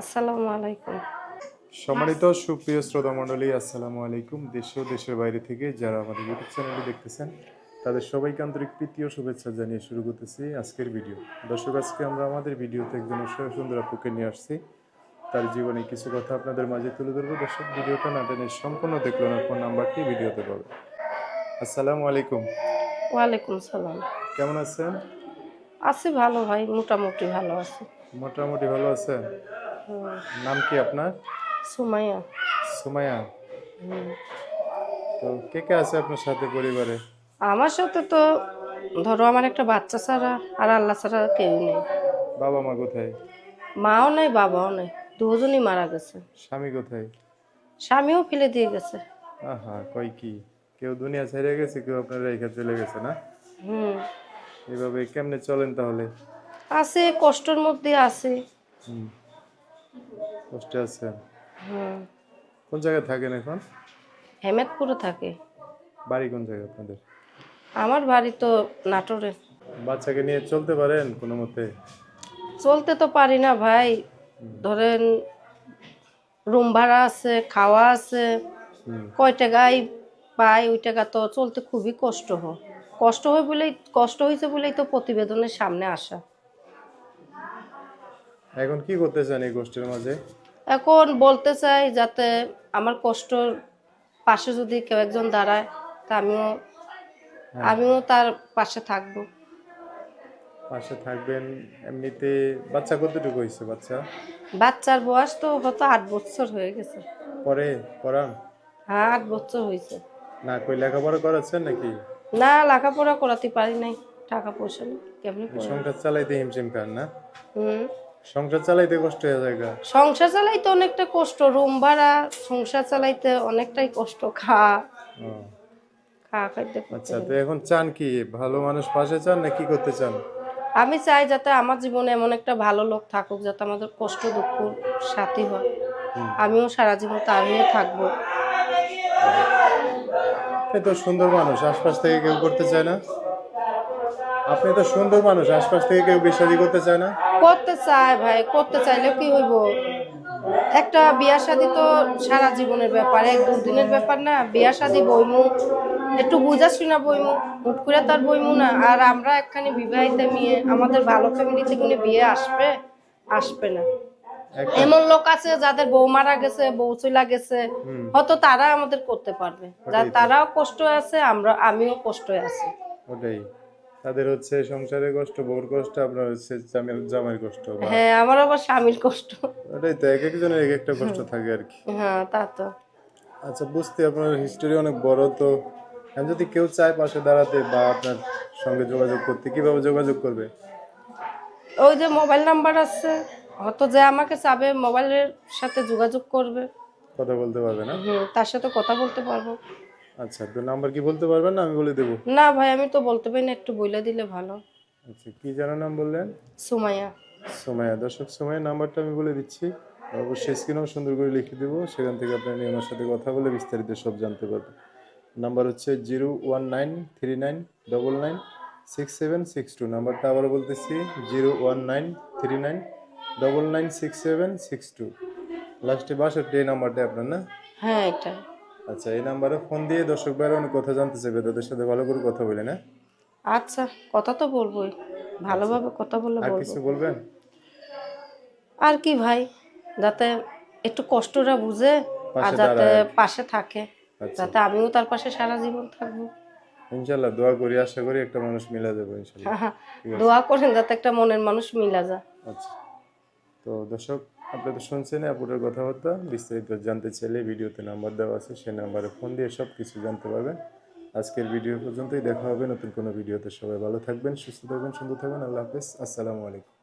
আসসালামু আলাইকুম। সম্মানিত সুপ্রিয় শ্রোতা মণ্ডলী আসসালামু আলাইকুম। দেশ ও দেশের বাইরে থেকে যারা আমাদের ইউটিউব চ্যানেলটি দেখতেছেন তাদের সবাইকে আন্তরিক প্রীতি ও শুভেচ্ছা জানিয়ে শুরু করতেছি আজকের ভিডিও। দর্শক আজকে আমরা আমাদের ভিডিওতে একজন সুন্দর আপুকে নিয়ে আসছি। তার জীবনে কিছু কথা আপনাদের মাঝে তুলে ধরবো। দর্শক ভিডিওটা না টেনে সম্পূর্ণ দেখল না ফোন নাম্বারটি ভিডিওতে পাবে। আসসালামু আলাইকুম। ওয়ালাইকুম সালাম। কেমন আছেন? আছি ভালো ভাই মোটামুটি ভালো আছি। মোটামুটি ভালো আছেন? নাম কি আপনার? সুমাইয়া। সুমাইয়া। তো কে কে আছে আপনার সাথে পরিবারে? আমার সাথে তো ধরো আমার একটা বাচ্চা ছাড়া আর আল্লাহ ছাড়া কেউ নেই। বাবা মা কোথায়? মাও নেই বাবাও নেই। দুজনই মারা গেছে। স্বামী কোথায়? স্বামীও ফেলে দিয়ে গেছে। আহা কই কি? কেউ দুনিয়া ছেড়ে গেছে কেউ আপনার রেখা চলে গেছে না? হুম। এভাবে কেমনে চলেন তাহলে? আছে কষ্টের মধ্যে আছে। হুম। কষ্টে আছেন হুম। কোন জায়গায় থাকেন এখন? হেমেদপুরে থাকে। বাড়ি কোন জায়গায় আপনাদের? আমার বাড়ি তো নাটোরে। বাচ্চাকে নিয়ে চলতে পারেন কোনো মতে? চলতে তো পারি না ভাই। ধরেন রুম ভাড়া আছে খাওয়া আছে। কয় টাকায় পাই ওই টাকা তো চলতে খুবই কষ্ট হয়। কষ্ট হয় বলেই কষ্ট হয়েছে বলেই তো প্রতিবেদনের সামনে আসা। এখন কি করতে চান এই গোষ্ঠীর মাঝে? এখন বলতে চাই যাতে আমার কষ্টর পাশে যদি কেউ একজন দাঁড়ায় তা আমিও আমিও তার পাশে থাকব। পাশে থাকবেন এমনিতে বাচ্চা কতটুকু হয়েছে বাচ্চা? বাচ্চার বয়স তো হয়তো আট বছর হয়ে গেছে। পরে পড়ান? হ্যাঁ আট বছর হয়েছে। না কই লেখাপড়া করাচ্ছেন নাকি? না লেখাপড়া করাতে পারি নাই টাকা পয়সা নেই কেমনি? সংসার চালাইতে হিমশিম খান না? হুম। সংসার চালাইতে কষ্ট হয়ে যায়। সংসার চালাইতে অনেকটা কষ্ট রুম ভাড়া সংসার চালাইতে অনেকটাই কষ্ট খাওয়া ও। খাওয়া খাইতে আচ্ছা তো এখন চান কি? ভালো মানুষ পাশে চান না কি করতে চান? আমি চাই যাতে আমার জীবনে এমন একটা ভালো লোক থাকুক যাতে আমাদের কষ্ট দুঃখ সাথী হয়। আমিও সারা জীবন তার হয়ে থাকব। আপনি তো সুন্দর মানুষ আশপাশ থেকে কেউ করতে চায় না? আপনি তো সুন্দর মানুষ আশপাশ থেকে কেউ বিশ্বাসী করতে চায় না? করতে চাই ভাই করতে চাইলে কি হইব? একটা বিয়া শাদি তো সারা জীবনের ব্যাপার এক দুদিনের ব্যাপার না। বিয়া শাদি বইমু একটু বুঝা শুনা বইমু হুট করে তার বইমু না। আর আমরা একখানি বিবাহিত মেয়ে আমাদের ভালো ফ্যামিলি থেকে উনি বিয়ে আসবে আসবে না। এমন লোক আছে যাদের বউ মারা গেছে বউ চলা গেছে। হয়তো তারা আমাদের করতে পারবে। যা তারাও কষ্ট আছে আমরা আমিও কষ্ট আছি। ওটাই। তাদের হচ্ছে সংসারের কষ্ট বউর কষ্ট আপনার হচ্ছে জামাই জামাইয়ের কষ্ট হ্যাঁ আমার আবার স্বামীর কষ্ট। ওটাই তো এক একজনের এক একটা কষ্ট থাকে আর কি হ্যাঁ তা তো। আচ্ছা বুঝতে আপনার হিস্টোরি অনেক বড় তো এখন যদি কেউ চায় পাশে দাঁড়াতে বা আপনার সঙ্গে যোগাযোগ করতে কীভাবে যোগাযোগ করবে? ওই যে মোবাইল নাম্বার আছে হয়তো যে আমাকে চাবে মোবাইলের সাথে যোগাযোগ করবে। কথা বলতে পারবে না? তার সাথে কথা বলতে পারব। আচ্ছা তো নাম্বার কি বলতে পারবেন না? আমি বলে দেবো। না ভাই আমি তো বলতে পারি না একটু বলে দিলে ভালো। আচ্ছা কি যেন নাম বললেন? সুমাইয়া। সময়া দর্শক সময়ের নাম্বারটা আমি বলে দিচ্ছি। অবশ্যই স্ক্রিনেও সুন্দর করে লিখে দেবো। সেখান থেকে আপনি নিয়ে আমার সাথে কথা বলে বিস্তারিত সব জানতে পারবেন। নাম্বার হচ্ছে zero one nine three nine double nine six seven six two. নাম্বারটা আবার বলতেছি zero one nine three nine double nine six seven six two. লাস্টে বাষট্টি এই নাম্বারটা আপনার না? হ্যাঁ এটা আচ্ছা এই নাম্বারে ফোন দিয়ে দর্শক বাইরে অনেক কথা জানতে চাইবে তাদের সাথে ভালো করে কথা বলে না? আচ্ছা কথা তো বলবোই ভালোভাবে কথা বলে আর বলব। কিছু বলবেন? আর কি ভাই যাতে একটু কষ্টটা বুঝে আর পাশে যাতে দাঁড়ায়। পাশে থাকে আচ্ছা। যাতে আমিও তার পাশে সারা জীবন থাকব। ইনশাল্লাহ দোয়া করি আশা করি একটা মানুষ মিলা যাবে ইনশাল্লাহ। দোয়া করেন যাতে একটা মনের মানুষ মিলা যায়। আচ্ছা। তো দর্শক আপনারা তো শুনছেন আপুরের কথাবার্তা। বিস্তারিত জানতে চাইলে ভিডিওতে নাম্বার দেওয়া আছে, সেই নাম্বারে ফোন দিয়ে সব কিছু জানতে পারবেন। আজকের ভিডিও পর্যন্তই। দেখা হবে নতুন কোনো ভিডিওতে। সবাই ভালো থাকবেন, সুস্থ থাকবেন, সুন্দর থাকবেন। আল্লাহ হাফেজ। আসসালামু আলাইকুম।